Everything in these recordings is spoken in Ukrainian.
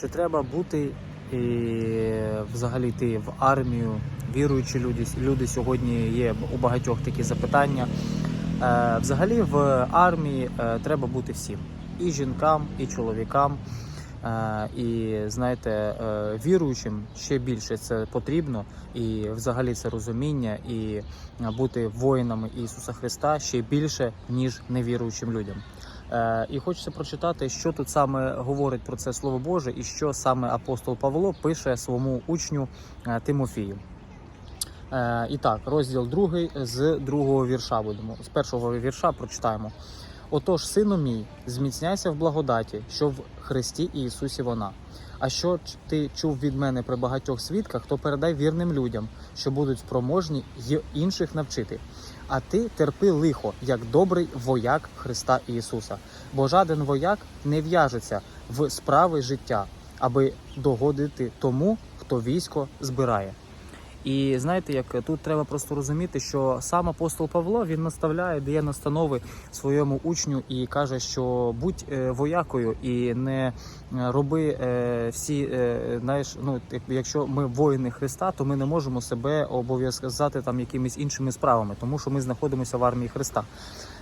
Чи треба бути і взагалі йти в армію? Віруючі люди, люди сьогодні є у багатьох такі запитання. Е, Взагалі в армії е, треба бути всім і жінкам, і чоловікам. Е, І знаєте, е, віруючим ще більше це потрібно, і взагалі це розуміння, і е, бути воїнами Ісуса Христа ще більше, ніж невіруючим людям. Е, І хочеться прочитати, що тут саме говорить про це Слово Боже, і що саме апостол Павло пише своєму учню е, Тимофію. Е, І так, розділ 2 з другого вірша будемо. З першого вірша прочитаємо. Отож, сину мій, зміцняйся в благодаті, що в Христі Ісусі вона. А що ти чув від мене при багатьох свідках, то передай вірним людям, що будуть спроможні інших навчити. А ти терпи лихо, як добрий вояк Христа Ісуса. Бо жаден вояк не в'яжеться в справи життя, аби догодити тому, хто військо збирає. І знаєте, як тут треба просто розуміти, що сам апостол Павло він наставляє, дає настанови своєму учню і каже, що будь е, воякою і не е, роби е, всі, знаєш, ну як- якщо ми воїни Христа, то ми не можемо себе обов'язати там якимись іншими справами, тому що ми знаходимося в армії Христа.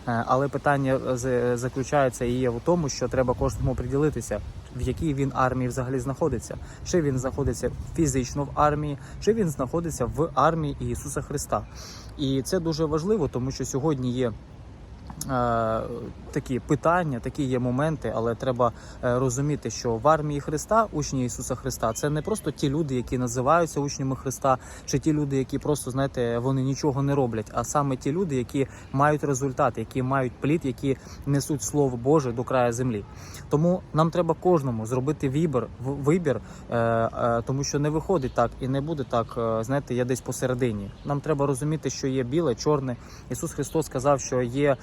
Е, Але питання е, з- заключається і є в тому, що треба кожному приділитися, в якій він армії взагалі знаходиться. Чи він знаходиться фізично в армії, чи він знаходиться в армії Ісуса Христа. І це дуже важливо, тому що сьогодні є. Е, Такі питання, такі є моменти, але треба е, розуміти, що в армії Христа, учні Ісуса Христа, це не просто ті люди, які називаються учнями Христа, чи ті люди, які просто знаєте, вони нічого не роблять, а саме ті люди, які мають результат, які мають плід, які несуть слово Боже до краю землі. Тому нам треба кожному зробити вибір, вибір, е, тому що не виходить так і не буде так. знаєте, я десь посередині. Нам треба розуміти, що є біле, чорне. Ісус Христос сказав, що є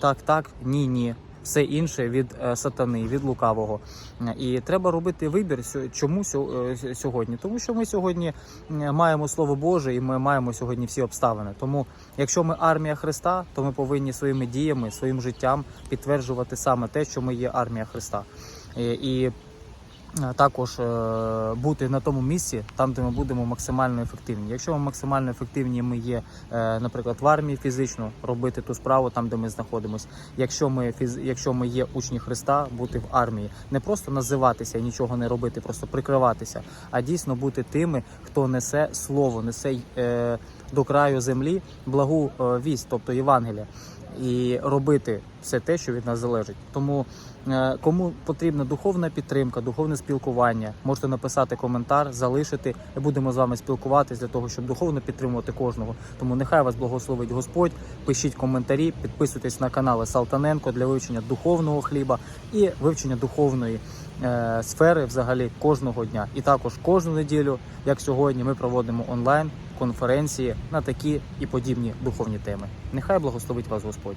так, так, ні, ні. Все інше від е, сатани, від лукавого. Е, І треба робити вибір. Чому е, сьогодні? Тому що ми сьогодні е, маємо Слово Боже і ми маємо сьогодні всі обставини. Тому, якщо ми армія Христа, то ми повинні своїми діями, своїм життям підтверджувати саме те, що ми є армія Христа. І, е, також е, бути на тому місці, там, де ми будемо максимально ефективні. Якщо ми максимально ефективні, ми є, е, наприклад, в армії фізично, робити ту справу там, де ми знаходимося. Якщо ми фіз... якщо ми є учні Христа, бути в армії, не просто називатися і нічого не робити, просто прикриватися, а дійсно бути тими, хто несе слово, несе е, до краю землі благу е, вість, тобто Євангелія. І робити все те, що від нас залежить. Тому е, кому потрібна духовна підтримка, духовне спілкування, можете написати коментар, залишити. І будемо з вами спілкуватися для того, щоб духовно підтримувати кожного. Тому нехай вас благословить Господь. Пишіть коментарі, підписуйтесь на канали Салтаненко для вивчення духовного хліба і вивчення духовної е, сфери взагалі кожного дня. І також кожну неділю, як сьогодні, ми проводимо онлайн конференції на такі і подібні духовні теми. Нехай благословить вас Господь.